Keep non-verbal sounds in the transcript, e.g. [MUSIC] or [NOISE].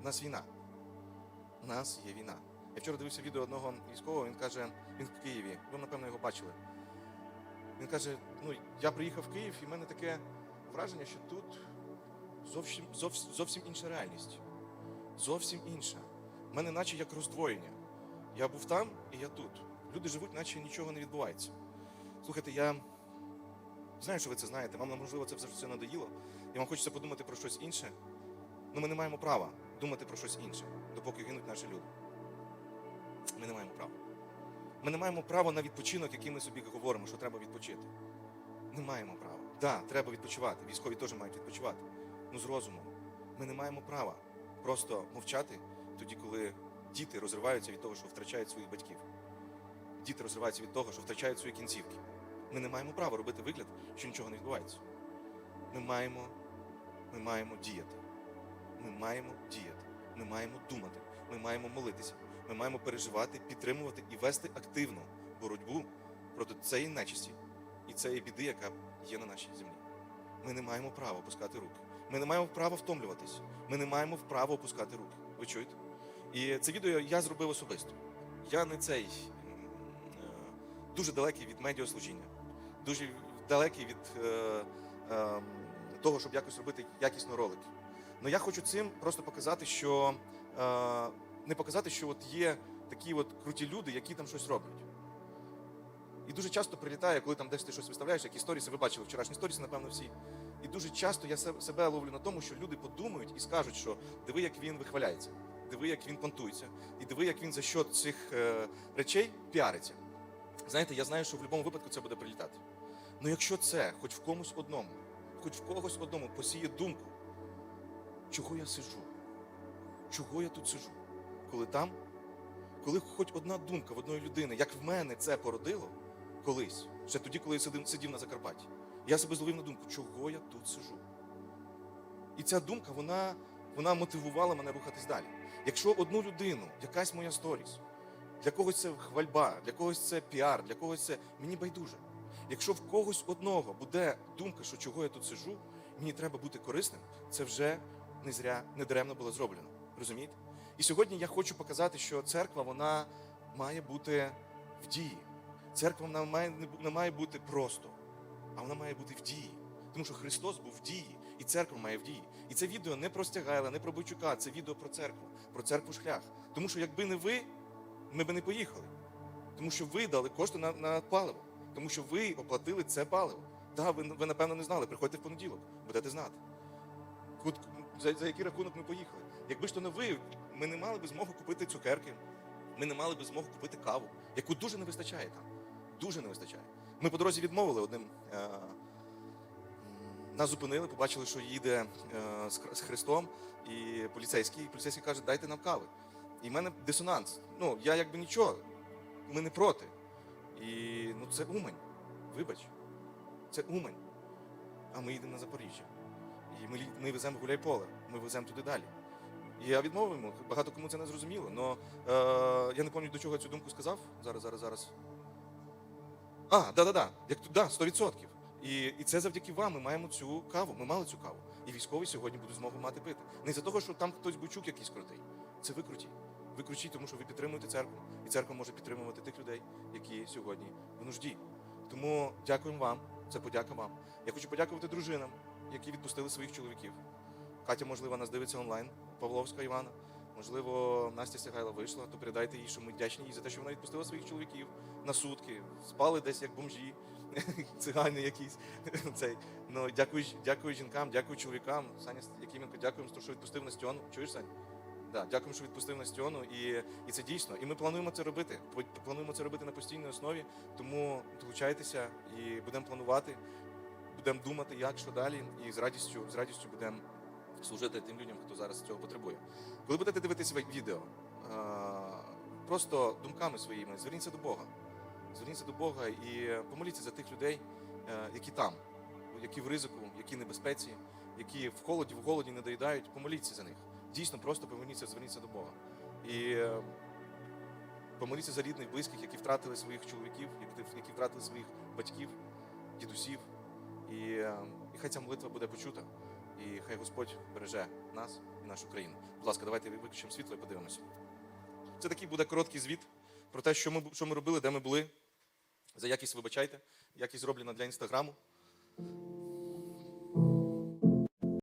У нас війна. У нас є війна. Я вчора дивився відео одного військового, він каже, він в Києві, ви, напевно, його бачили. Він каже: ну, я приїхав в Київ, і в мене таке враження, що тут зовсім, зовсім, зовсім інша реальність. Зовсім інша. У мене наче як роздвоєння. Я був там і я тут. Люди живуть, наче нічого не відбувається. Слухайте, я знаю, що ви це знаєте. Вам можливо це все надоїло. І вам хочеться подумати про щось інше. Але ми не маємо права думати про щось інше, допоки гинуть наші люди. Ми не маємо права. Ми не маємо права на відпочинок, який ми собі говоримо, що треба відпочити. Не маємо права. Так, да, треба відпочивати. Військові теж мають відпочивати. Ну з розумом. Ми не маємо права просто мовчати тоді, коли діти розриваються від того, що втрачають своїх батьків. Діти розриваються від того, що втрачають свої кінцівки. Ми не маємо права робити вигляд, що нічого не відбувається. Ми маємо, ми маємо діяти. Ми маємо діяти. Ми маємо думати. Ми маємо молитися. Ми маємо переживати, підтримувати і вести активну боротьбу проти цієї нечисті і цієї біди, яка є на нашій землі. Ми не маємо права опускати руки. Ми не маємо права втомлюватись. Ми не маємо права опускати руки. Ви чуєте? І це відео я зробив особисто. Я не цей е, дуже далекий від медіаслужіння, дуже далекий від е, е, того, щоб якось робити якісно ролики. Але я хочу цим просто показати, що е, не показати, що от є такі от круті люди, які там щось роблять. І дуже часто прилітає, коли там десь ти щось виставляєш, які сторіси, ви бачили вчорашні сторіси, напевно, всі. І дуже часто я себе ловлю на тому, що люди подумають і скажуть, що диви, як він вихваляється, диви, як він понтується, і диви, як він за що цих е, речей піариться. Знаєте, я знаю, що в будь-якому випадку це буде прилітати. Ну якщо це, хоч в комусь одному, хоч в когось одному посіє думку, чого я сиджу? Чого я тут сиджу? Коли там, коли хоч одна думка в одної людини, як в мене це породило колись, ще тоді, коли я сидів, сидів на Закарпатті, я себе зловив на думку, чого я тут сиджу. І ця думка, вона, вона мотивувала мене рухатись далі. Якщо одну людину, якась моя сторіс, для когось це хвальба, для когось це піар, для когось це мені байдуже. Якщо в когось одного буде думка, що чого я тут сиджу, мені треба бути корисним, це вже не зря, не даремно було зроблено. Розумієте? І сьогодні я хочу показати, що церква вона має бути в дії. Церква вона має, не має бути просто, а вона має бути в дії. Тому що Христос був в дії, і церква має в дії. І це відео не про Стягайла, не про Бойчука, це відео про церкву, про церкву шлях. Тому що якби не ви, ми би не поїхали. Тому що ви дали кошти на, на паливо. Тому що ви оплатили це паливо. Так, ви, ви напевно не знали. Приходьте в понеділок, будете знати. За, за який рахунок ми поїхали. Якби ж то не ви, ми не мали б змогу купити цукерки, ми не мали б змогу купити каву, яку дуже не вистачає там. Дуже не вистачає. Ми по дорозі відмовили одним. Е- нас зупинили, побачили, що їде е, з Христом, і поліцейський, і поліцейський каже, дайте нам кави. І в мене дисонанс. Ну, я якби нічого, ми не проти. І ну, це Умань. Вибач, це Умань. А ми їдемо на Запоріжжя. І ми, ми веземо в Гуляйполе, ми веземо туди далі. І я відмовив йому, багато кому це не зрозуміло. Но е, я не пам'ятаю, до чого я цю думку сказав. Зараз, зараз, зараз. А, да-да-да, як да, 100%. І, і це завдяки вам. Ми маємо цю каву. Ми мали цю каву. І військові сьогодні будуть змогу мати пити. Не за того, що там хтось бучук якийсь крутий. Це ви круті. Ви круті, тому що ви підтримуєте церкву. І церква може підтримувати тих людей, які сьогодні в нужді. Тому дякуємо вам. Це подяка вам. Я хочу подякувати дружинам, які відпустили своїх чоловіків. Катя, можливо, нас дивиться онлайн, Павловська Івана. Можливо, Настя Сягайла вийшла, то передайте їй, що ми вдячні їй за те, що вона відпустила своїх чоловіків на сутки. Спали десь як бомжі, [LAUGHS] цигани якісь. [LAUGHS] Цей. Ну, дякую, дякую жінкам, дякую чоловікам. Саня Якименко, дякуємо, що відпустив Настьону. Чуєш, Саня? Да, дякуємо, що відпустив Настьону, і, і це дійсно. І ми плануємо це робити. Плануємо це робити на постійній основі, тому долучайтеся і будемо планувати, будемо думати, як що далі, і з радістю, з радістю будемо служити тим людям, хто зараз цього потребує. Коли будете дивитися відео, е, просто думками своїми зверніться до Бога. Зверніться до Бога і помоліться за тих людей, е, які там, які в ризику, які в небезпеці, які в холоді, в голоді не доїдають. Помоліться за них. Дійсно, просто поверніться, зверніться до Бога. І е, помоліться за рідних, близьких, які втратили своїх чоловіків, які- втратили своїх батьків, дідусів. І, е, і хай ця молитва буде почута. І хай Господь береже нас і нашу країну. Будь ласка, давайте виключимо світло і подивимося. Це такий буде короткий звіт про те, що ми, що ми робили, де ми були. За якість вибачайте, якість зроблена для інстаграму.